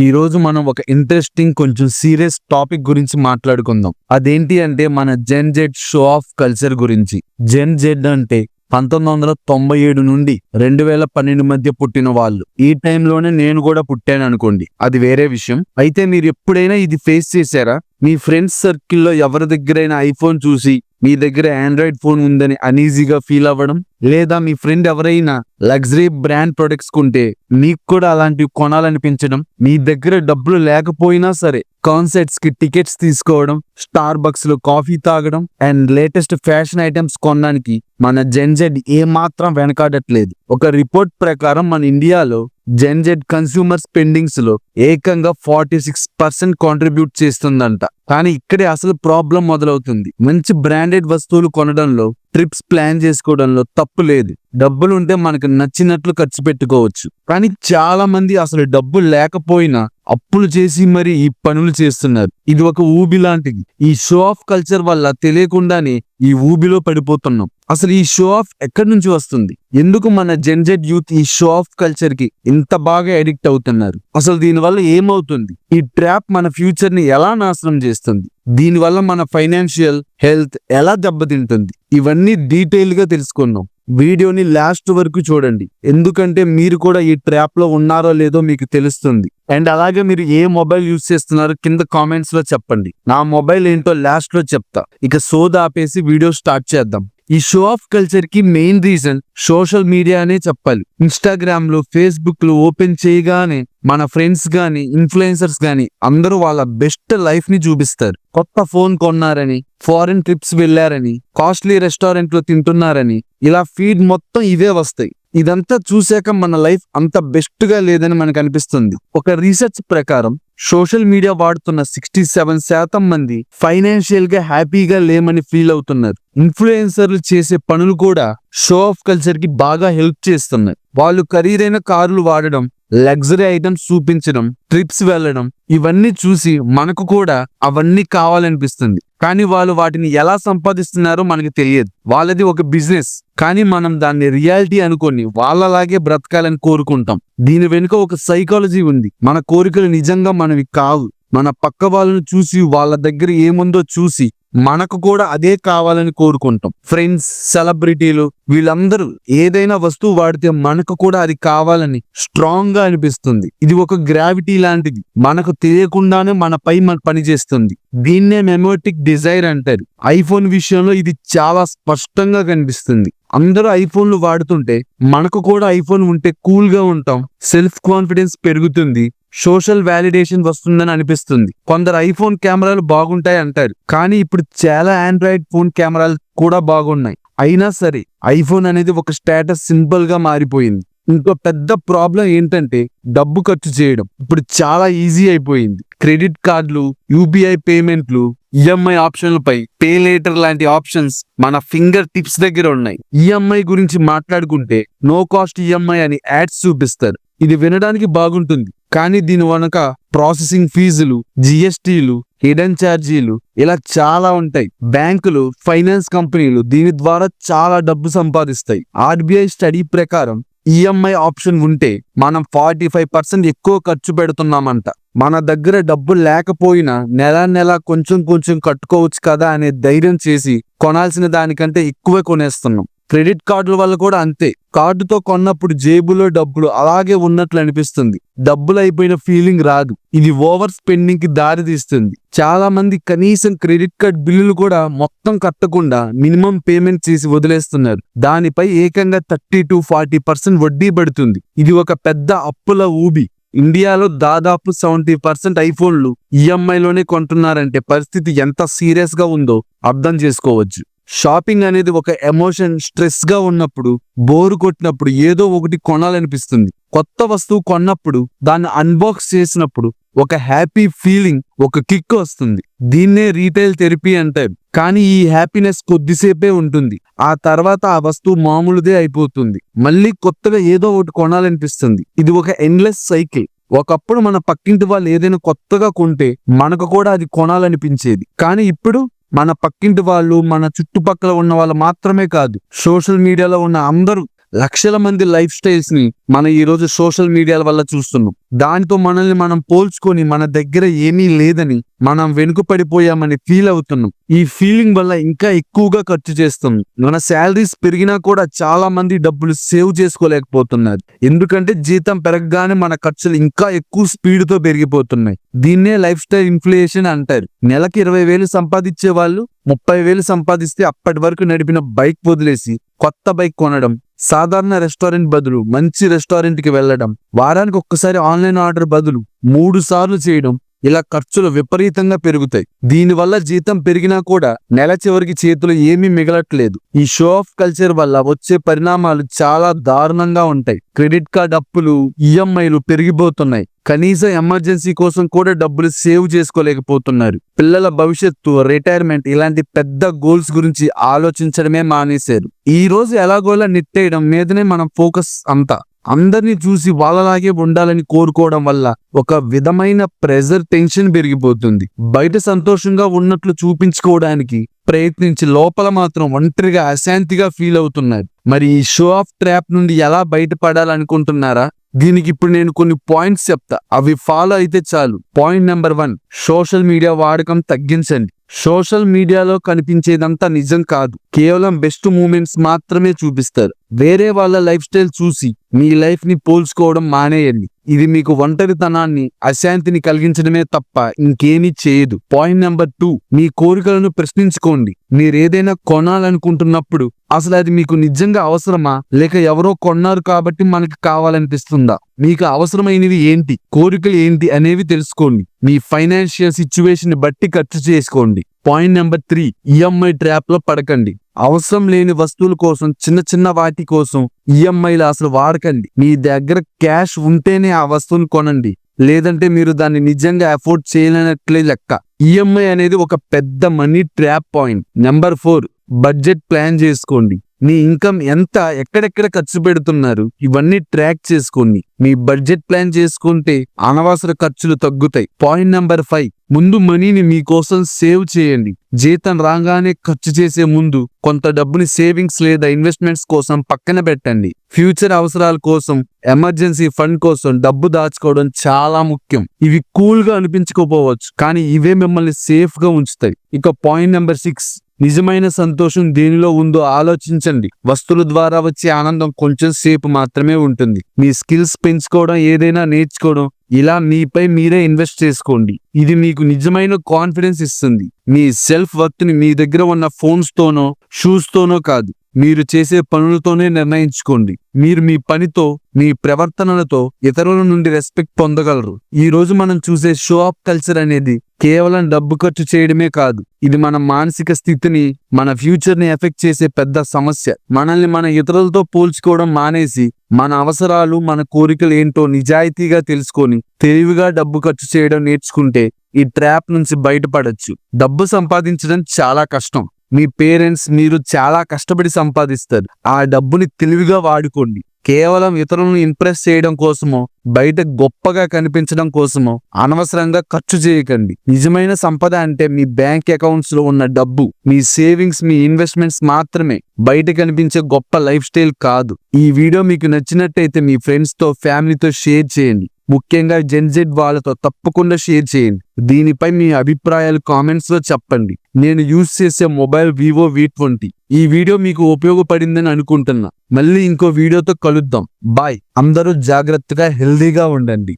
ఈరోజు మనం ఒక ఇంట్రెస్టింగ్ కొంచెం సీరియస్ టాపిక్ గురించి మాట్లాడుకుందాం. అదేంటి అంటే మన gen Z show off culture గురించి. జెన్ జెడ్ అంటే పంతొమ్మిది వందల తొంభై ఏడు నుండి రెండు వేల పన్నెండు మధ్య పుట్టిన వాళ్ళు. ఈ టైంలోనే నేను కూడా పుట్టాను అనుకోండి. అది వేరే విషయం. అయితే మీరు ఎప్పుడైనా ఇది ఫేస్ చేశారా? మీ ఫ్రెండ్స్ సర్కిల్లో ఎవరి దగ్గరైనా ఐఫోన్ చూసి మీ దగ్గర ఆండ్రాయిడ్ ఫోన్ ఉందని అనీజీగా ఫీల్ అవ్వడం? లేదా మీ ఫ్రెండ్ ఎవరైనా లగ్జరీ బ్రాండ్ ప్రొడక్ట్స్ కొంటే మీకు కూడా అలాంటివి కొనాలనిపించడం మీ దగ్గర డబ్బులు లేకపోయినా సరే కాన్సర్ట్స్కి టికెట్స్ తీసుకోవడం స్టార్ బక్స్లో కాఫీ తాగడం అండ్ లేటెస్ట్ ఫ్యాషన్ ఐటమ్స్ కొనడానికి మన జెన్జెడ్ ఏమాత్రం వెనకాడట్లేదు. ఒక రిపోర్ట్ ప్రకారం మన ఇండియాలో జెన్జెడ్ కన్స్యూమర్ స్పెండింగ్స్లో ఏకంగా ఫార్టీ సిక్స్ పర్సెంట్ కాంట్రిబ్యూట్ చేస్తుందంట. కానీ ఇక్కడే అసలు ప్రాబ్లం మొదలవుతుంది. మంచి బ్రాండెడ్ వస్తువులు కొనడంలో ట్రిప్స్ ప్లాన్ చేసుకోవడంలో తప్పు లేదు. డబ్బులు ఉంటే మనకు నచ్చినట్లు ఖర్చు పెట్టుకోవచ్చు. కానీ చాలా మంది అసలు డబ్బులు లేకపోయినా అప్పులు చేసి మరి ఈ పనులు చేస్తున్నారు. ఇది ఒక ఊబి లాంటిది. ఈ షో ఆఫ్ కల్చర్ వల్ల తెలియకుండానే ఈ ఊబిలో పడిపోతున్నాం. అసలు ఈ షో ఆఫ్ ఎక్కడి నుంచి వస్తుంది? ఎందుకు మన జెన్జెడ్ యూత్ ఈ షో ఆఫ్ కల్చర్కి ఇంత బాగా అడిక్ట్ అవుతున్నారు? అసలు దీనివల్ల ఏమవుతుంది? ఈ ట్రాప్ మన ఫ్యూచర్ని ఎలా నాశనం చేస్తుంది? దీనివల్ల మన ఫైనాన్షియల్ హెల్త్ ఎలా దెబ్బతింటుంది? ఇవన్నీ డీటెయిల్గా తెలుసుకున్నాం. వీడియోని లాస్ట్ వరకు చూడండి. ఎందుకంటే మీరు కూడా ఈ ట్రాప్లో ఉన్నారో లేదో మీకు తెలుస్తుంది. అండ్ అలాగే మీరు ఏ మొబైల్ యూజ్ చేస్తున్నారో కింద కామెంట్స్లో చెప్పండి. నా మొబైల్ ఏంటో లాస్ట్లో చెప్తా. ఇక సోదా ఆపేసి వీడియో స్టార్ట్ చేద్దాం. ఈ షో ఆఫ్ కల్చర్కి మెయిన్ రీజన్ సోషల్ మీడియా అనే చెప్పాలి. ఇన్స్టాగ్రామ్లో ఫేస్బుక్లో ఓపెన్ చేయగానే మన ఫ్రెండ్స్ గాని ఇన్ఫ్లుయెన్సర్స్ గాని అందరూ వాళ్ళ బెస్ట్ లైఫ్ని చూపిస్తారు. కొత్త ఫోన్ కొన్నారని ఫారిన్ ట్రిప్స్ వెళ్ళారని కాస్ట్లీ రెస్టారెంట్లో తింటున్నారని ఇలా ఫీడ్ మొత్తం ఇవే వస్తాయి. ఇదంతా చూశాక మన లైఫ్ అంత బెస్ట్గా లేదని మనకు అనిపిస్తుంది. ఒక రీసెర్చ్ ప్రకారం సోషల్ మీడియా వాడుతున్న సిక్స్టీ సెవెన్ శాతం మంది ఫైనాన్షియల్గా హ్యాపీగా లేమని ఫీల్ అవుతున్నారు. ఇన్ఫ్లుయెన్సర్లు చేసే పనులు కూడా షో ఆఫ్ కల్చర్కి బాగా హెల్ప్ చేస్తున్నాయి. వాళ్ళు ఖరీదైన కార్లు వాడడం లగ్జరీ ఐటమ్స్ చూపించడం ట్రిప్స్ వెళ్ళడం ఇవన్నీ చూసి మనకు కూడా అవన్నీ కావాలనిపిస్తుంది. కానీ వాళ్ళు వాటిని ఎలా సంపాదిస్తున్నారో మనకి తెలియదు. వాళ్ళది ఒక బిజినెస్. కానీ మనం దాన్ని రియాలిటీ అనుకొని వాళ్ళలాగే బ్రతకాలని కోరుకుంటాం. దీని వెనుక ఒక సైకాలజీ ఉంది. మన కోరికలు నిజంగా మనవి కావు. మన పక్క వాళ్ళను చూసి వాళ్ళ దగ్గర ఏముందో చూసి మనకు కూడా అదే కావాలని కోరుకుంటాం. ఫ్రెండ్స్ సెలబ్రిటీలు వీళ్ళందరూ ఏదైనా వస్తువు వాడితే మనకు కూడా అది కావాలని స్ట్రాంగ్గా అనిపిస్తుంది. ఇది ఒక గ్రావిటీ లాంటిది. మనకు తెలియకుండానే మనపై మన పనిచేస్తుంది దీన్నే మెమోటిక్ డిజైర్ అంటారు. ఐఫోన్ విషయంలో ఇది చాలా స్పష్టంగా కనిపిస్తుంది. అందరూ ఐఫోన్లు వాడుతుంటే మనకు కూడా ఐఫోన్ ఉంటే కూల్గా ఉంటాం. సెల్ఫ్ కాన్ఫిడెన్స్ పెరుగుతుంది. సోషల్ వ్యాలిడేషన్ వస్తుందని అనిపిస్తుంది. కొందరు ఐఫోన్ కెమెరాలు బాగుంటాయి అంటారు. కానీ ఇప్పుడు చాలా ఆండ్రాయిడ్ ఫోన్ కెమెరాలు కూడా బాగున్నాయి. అయినా సరే ఐఫోన్ అనేది ఒక స్టేటస్ సింపుల్గా మారిపోయింది. ఇంకో పెద్ద ప్రాబ్లం ఏంటంటే డబ్బు ఖర్చు చేయడం. ఇప్పుడు చాలా ఈజీ అయిపోయింది. క్రెడిట్ కార్డులు యూపీఐ పేమెంట్లు ఈఎంఐ ఆప్షన్లపై పే లేటర్ లాంటి ఆప్షన్స్ మన ఫింగర్ టిప్స్ దగ్గర ఉన్నాయి. ఈఎంఐ గురించి మాట్లాడుకుంటే నో కాస్ట్ ఈఎంఐ అని యాడ్స్ చూపిస్తారు. ఇది వినడానికి బాగుంటుంది. కానీ దీని వెనక ప్రాసెసింగ్ ఫీజులు జిఎస్టీలు హిడెన్ ఛార్జీలు ఇలా చాలా ఉంటాయి. బ్యాంకులు ఫైనాన్స్ కంపెనీలు దీని ద్వారా చాలా డబ్బు సంపాదిస్తాయి. ఆర్బీఐ స్టడీ ప్రకారం ఈఎంఐ ఆప్షన్ ఉంటే మనం ఫార్టీ ఫైవ్ పర్సెంట్ ఎక్కువ ఖర్చు పెడుతున్నామంట. మన దగ్గర డబ్బు లేకపోయినా నెల నెల కొంచెం కొంచెం కట్టుకోవచ్చు కదా అనే ధైర్యం చేసి కొనాల్సిన దానికంటే ఎక్కువే కొనేస్తున్నాం. క్రెడిట్ కార్డుల వల్ల కూడా అంతే. కార్డుతో కొన్నప్పుడు జేబులో డబ్బులు అలాగే ఉన్నట్లు అనిపిస్తుంది. డబ్బులు అయిపోయిన ఫీలింగ్ రాదు. ఇది ఓవర్ స్పెండింగ్కి దారి తీస్తుంది. చాలా మంది కనీసం క్రెడిట్ కార్డ్ బిల్లులు కూడా మొత్తం కట్టకుండా మినిమం పేమెంట్ చేసి వదిలేస్తున్నారు. దానిపై ఏకంగా థర్టీ టు ఫార్టీ పర్సెంట్ వడ్డీ పడుతుంది. ఇది ఒక పెద్ద అప్పుల ఊబి. ఇండియాలో దాదాపు సెవెంటీ పర్సెంట్ ఐఫోన్లు ఈఎంఐలోనే కొంటున్నారంటే పరిస్థితి ఎంత సీరియస్గా ఉందో అర్థం చేసుకోవచ్చు. షాపింగ్ అనేది ఒక ఎమోషన్ స్ట్రెస్గా ఉన్నప్పుడు బోరు కొట్టినప్పుడు ఏదో ఒకటి కొనాలనిపిస్తుంది. కొత్త వస్తువు కొన్నప్పుడు దాన్ని అన్బాక్స్ చేసినప్పుడు ఒక హ్యాపీ ఫీలింగ్ ఒక కిక్ వస్తుంది. దీన్నే రీటైల్ థెరపీ అంటారు. కానీ ఈ హ్యాపీనెస్ కొద్దిసేపే ఉంటుంది. ఆ తర్వాత ఆ వస్తువు మామూలుదే అయిపోతుంది. మళ్ళీ కొత్తగా ఏదో ఒకటి కొనాలనిపిస్తుంది. ఇది ఒక ఎండ్లెస్ సైకిల్ ఒకప్పుడు మన పక్కింటి వాళ్ళు ఏదైనా కొత్తగా కొంటే మనకు కూడా అది కొనాలనిపించేది. కానీ ఇప్పుడు మన పక్కింటి వాళ్ళు మన చుట్టుపక్కల ఉన్న వాళ్ళు మాత్రమే కాదు సోషల్ మీడియాలో ఉన్న అందరూ లక్షల మంది లైఫ్ స్టైల్స్ని మన ఈ రోజు సోషల్ మీడియాల వల్ల చూస్తున్నాం. దానితో మనల్ని మనం పోల్చుకొని మన దగ్గర ఏమీ లేదని మనం వెనుకపడిపోయామని ఫీల్ అవుతున్నాం. ఈ ఫీలింగ్ వల్ల ఇంకా ఎక్కువగా ఖర్చు చేస్తున్నాం. మన శాలరీస్ పెరిగినా కూడా చాలా మంది డబ్బులు సేవ్ చేసుకోలేకపోతున్నారు. ఎందుకంటే జీతం పెరగగానే మన ఖర్చులు ఇంకా ఎక్కువ స్పీడ్తో పెరిగిపోతున్నాయి. దీన్నే లైఫ్ స్టైల్ ఇన్ఫ్లేషన్ అంటారు. నెలకి ఇరవై వేలు సంపాదించే వాళ్ళు ముప్పై వేలు సంపాదిస్తే అప్పటి వరకు నడిపిన బైక్ వదిలేసి కొత్త బైక్ కొనడం సాధారణ రెస్టారెంట్ బదులు మంచి రెస్టారెంట్కి వెళ్ళడం. వారానికి ఒక్కసారి ఆన్లైన్ ఆర్డర్ బదులు మూడు సార్లు చేయడం. ఇలా ఖర్చులు విపరీతంగా పెరుగుతాయి. దీనివల్ల జీతం పెరిగినా కూడా నెల చివరికి చేతులు ఏమీ మిగలట్లేదు. ఈ షో ఆఫ్ కల్చర్ వల్ల వచ్చే పరిణామాలు చాలా దారుణంగా ఉంటాయి. క్రెడిట్ కార్డ్ అప్పులు ఈఎంఐలు పెరిగిపోతున్నాయి. కనీసం ఎమర్జెన్సీ కోసం కూడా డబ్బులు సేవ్ చేసుకోలేకపోతున్నారు. పిల్లల భవిష్యత్తు రిటైర్మెంట్ ఇలాంటి పెద్ద గోల్స్ గురించి ఆలోచించడమే మానేశారు. ఈ రోజు ఎలాగోలా నెట్టేయడం మీదనే మనం ఫోకస్ అంతా. అందరినీ చూసి వాళ్ళలాగే ఉండాలని కోరుకోవడం వల్ల ఒక విధమైన ప్రెజర్ టెన్షన్ పెరిగిపోతుంది. బయట సంతోషంగా ఉన్నట్లు చూపించుకోవడానికి ప్రయత్నించి లోపల మాత్రం ఒంటరిగా అశాంతిగా ఫీల్ అవుతున్నారు. మరి ఈ షో ఆఫ్ ట్రాప్ నుండి ఎలా బయటపడాలనుకుంటున్నారా? దీనికి ఇప్పుడు నేను కొన్ని పాయింట్స్ చెప్తా. అవి ఫాలో అయితే చాలు. Point number one social media వాడకం తగ్గించండి. సోషల్ మీడియాలో కనిపించేదంతా నిజం కాదు. కేవలం బెస్ట్ మూమెంట్స్ మాత్రమే చూపిస్తారు. వేరే వాళ్ళ లైఫ్ స్టైల్ చూసి మీ లైఫ్ని పోల్చుకోవడం మానేయండి. ఇది మీకు ఒంటరితనాన్ని అశాంతిని కలిగించడమే తప్ప ఇంకేమీ చేయదు. పాయింట్ నెంబర్ టూ మీ కోరికలను ప్రశ్నించుకోండి. మీరేదైనా కొనాలనుకుంటున్నప్పుడు అసలు అది మీకు నిజంగా అవసరమా? లేక ఎవరో కొన్నారు కాబట్టి మనకి కావాలనిపిస్తుందా? మీకు అవసరమైనవి ఏంటి? కోరికలు ఏంటి అనేవి తెలుసుకోండి. మీ ఫైనాన్షియల్ సిచ్యువేషన్ బట్టి ఖర్చు చేసుకోండి. పాయింట్ నెంబర్ త్రీ ఈఎంఐ ట్రాప్లో పడకండి. అవసరం లేని వస్తువుల కోసం చిన్న చిన్న వాటి కోసం ఈఎంఐలు అసలు వాడకండి. మీ దగ్గర క్యాష్ ఉంటేనే ఆ వస్తువును కొనండి. లేదంటే మీరు దాన్ని నిజంగా అఫోర్డ్ చేయలేనట్లే లెక్క. ఈఎంఐ అనేది ఒక పెద్ద money trap point. Number four. Budget plan చేసుకోండి. మీ ఇన్కమ్ ఎంత ఎక్కడెక్కడ ఖర్చు పెడుతున్నారు ఇవన్నీ ట్రాక్ చేసుకోండి. మీ బడ్జెట్ ప్లాన్ చేసుకుంటే అనవసర ఖర్చులు తగ్గుతాయి. పాయింట్ నెంబర్ ఫైవ్ ముందు మనీని మీకోసం సేవ్ చేయండి. జీతం రాగానే ఖర్చు చేసే ముందు కొంత డబ్బుని సేవింగ్స్ లేదా ఇన్వెస్ట్మెంట్స్ కోసం పక్కన పెట్టండి. ఫ్యూచర్ అవసరాల కోసం ఎమర్జెన్సీ ఫండ్ కోసం డబ్బు దాచుకోవడం చాలా ముఖ్యం. ఇవి కూల్గా అనిపించుకోపోవచ్చు కానీ ఇవే మిమ్మల్ని సేఫ్గా ఉంచుతాయి. ఇక పాయింట్ నెంబర్ సిక్స్ నిజమైన సంతోషం దేనిలో ఉందో ఆలోచించండి. వస్తువుల ద్వారా వచ్చే ఆనందం కొంచెం సేపు మాత్రమే ఉంటుంది. మీ స్కిల్స్ పెంచుకోవడం ఏదైనా నేర్చుకోవడం ఇలా మీపై మీరే ఇన్వెస్ట్ చేసుకోండి. ఇది మీకు నిజమైన కాన్ఫిడెన్స్ ఇస్తుంది. మీ సెల్ఫ్ వర్త్ని మీ దగ్గర ఉన్న ఫోన్స్తోనో షూస్తోనో కాదు. మీరు చేసే పనులతోనే నిర్ణయించుకోండి. మీరు మీ పనితో మీ ప్రవర్తనలతో ఇతరుల నుండి రెస్పెక్ట్ పొందగలరు. ఈ రోజు మనం చూసే షో ఆఫ్ కల్చర్ అనేది కేవలం డబ్బు ఖర్చు చేయడమే కాదు ఇది మన మానసిక స్థితిని మన ఫ్యూచర్ని ఎఫెక్ట్ చేసే పెద్ద సమస్య. మనల్ని మన ఇతరులతో పోల్చుకోవడం మానేసి మన అవసరాలు మన కోరికలు ఏంటో నిజాయితీగా తెలుసుకొని తెలివిగా డబ్బు ఖర్చు చేయడం నేర్చుకుంటే ఈ ట్రాప్ నుంచి బయటపడొచ్చు. డబ్బు సంపాదించడం చాలా కష్టం. మీ పేరెంట్స్ మీరు చాలా కష్టపడి సంపాదిస్తారు. ఆ డబ్బుని తెలివిగా వాడుకోండి. కేవలం ఇతరులను ఇంప్రెస్ చేయడం కోసమో బయట గొప్పగా కనిపించడం కోసమో అనవసరంగా ఖర్చు చేయకండి. నిజమైన సంపద అంటే మీ బ్యాంక్ అకౌంట్స్లో ఉన్న డబ్బు మీ సేవింగ్స్ మీ ఇన్వెస్ట్మెంట్స్ మాత్రమే. బయట కనిపించే గొప్ప లైఫ్ స్టైల్ కాదు. ఈ వీడియో మీకు నచ్చినట్టయితే మీ ఫ్రెండ్స్తో ఫ్యామిలీతో షేర్ చేయండి. ముఖ్యంగా జెన్జెడ్ వాళ్ళతో తప్పకుండా షేర్ చేయండి. దీనిపై మీ అభిప్రాయాలు కామెంట్స్లో చెప్పండి. నేను యూజ్ చేసే మొబైల్ వివో వి ట్వంటీ ఈ వీడియో మీకు ఉపయోగపడిందని అనుకుంటున్నా. మళ్ళీ ఇంకో వీడియోతో కలుద్దాం. బాయ్ అందరూ జాగ్రత్తగా హెల్దీగా ఉండండి.